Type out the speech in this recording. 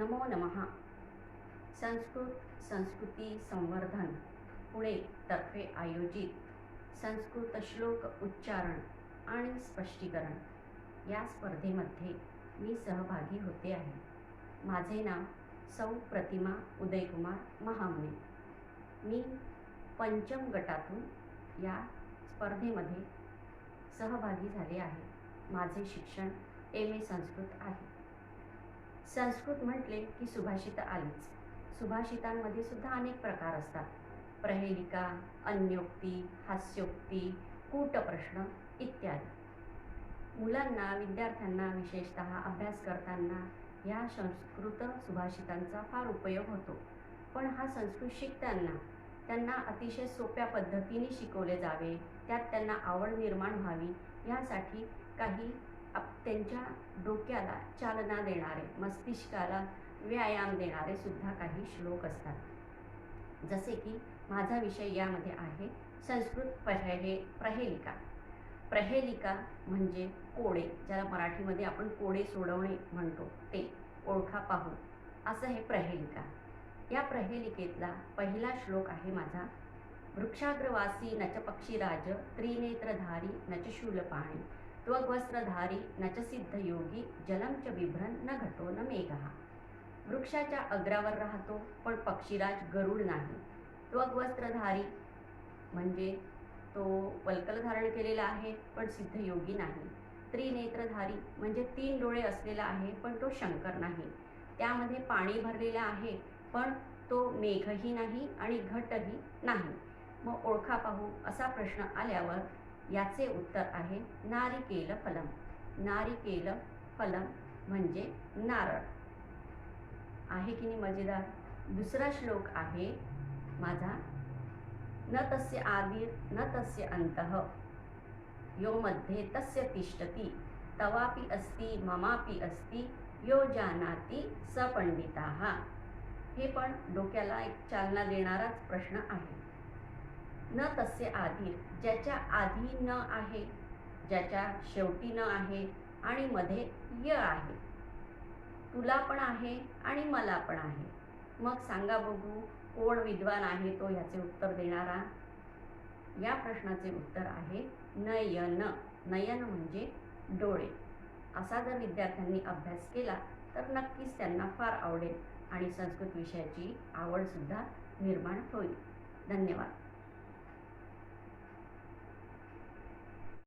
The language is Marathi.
नमो नमः. संस्कृत संस्कृती संवर्धन पुणे तर्फे आयोजित संस्कृत श्लोक उच्चारण आणि स्पष्टीकरण. या स्पर्धेमध्ये मी सहभागी होते आहे. माझे नाव सौ प्रतिमा उदयकुमार महामने. मी पंचम गटातून या स्पर्धेमध्ये सहभागी झाले आहे. माझे शिक्षण एम ए संस्कृत आहे. संस्कृत म्हटले की सुभाषित आलीच. सुभाषितांमध्ये सुद्धा अनेक प्रकार असतात. प्रहेलिका अन्योक्ती हास्योक्ती कूटप्रश्न इत्यादी. मुलांना विद्यार्थ्यांना विशेषत अभ्यास करताना या संस्कृत सुभाषितांचा फार उपयोग होतो. पण हा संस्कृत शिकताना त्यांना अतिशय सोप्या पद्धतीने शिकवले जावे त्यात त्यांना आवड निर्माण व्हावी यासाठी काही आप त्यांच्या डोक्याला चालना देणारे मस्तिष्काला व्यायाम देणारे सुद्धा काही श्लोक असतात. जसे की माझा विषय यामध्ये आहे संस्कृत प्रहे प्रहेलिका. प्रहेलिका म्हणजे कोडे ज्याला मराठीमध्ये आपण कोडे सोडवणे म्हणतो. ते ओळखा पाहू. असं हे प्रहेलिका. या प्रहेलिकेतला पहिला श्लोक आहे माझा वृक्षाग्रवासी नच पक्षीराज त्रिनेत्रधारी नच शूलपाणी त्वग्वस्त्रधारी सिद्ध सिद्धयोगी जलम च बिभ्रन न घटो न मेघा। वृक्षाच्या अग्रावर राहतो पण पक्षीराज गरुड नाही। त्वग्वस्त्रधारी म्हणजे तो वल्कल धारण केलेला आहे पण सिद्धयोगी नाही। त्रिनेत्रधारी म्हणजे तीन डोळे असलेला आहे पण तो शंकर नाही। त्यामध्ये पाणी भरलेलं आहे पण तो मेघही नाही आणि घटही नाही। मग ओळखा पाहू असा प्रश्न आल्यावर याचे उत्तर आहे नारिकेल फलम. नारिकेल फलम म्हणजे नारळ. आहे की नाही मजेदार? दुसरा श्लोक आहे माझा न तस्य आदिर न तस्य अंतः यो मध्ये तस्य तिष्ठती तवापि अस्ति ममापि अस्ति यो जानाति स पंडिताः. हे पण डोक्याला एक चालना देणाराच प्रश्न आहे. न तस्य आधी ज्याच्या आधी न आहे ज्याच्या शेवटी न आहे आणि मध्ये य आहे. तुला पण आहे आणि मला पण आहे. मग सांगा बघू कोण विद्वान आहे तो ह्याचे उत्तर देणारा? या प्रश्नाचे उत्तर आहे नयन. नयन म्हणजे डोळे. असा जर विद्यार्थ्यांनी अभ्यास केला तर नक्कीच त्यांना फार आवडेल आणि संस्कृत विषयाची आवडसुद्धा निर्माण होईल. धन्यवाद.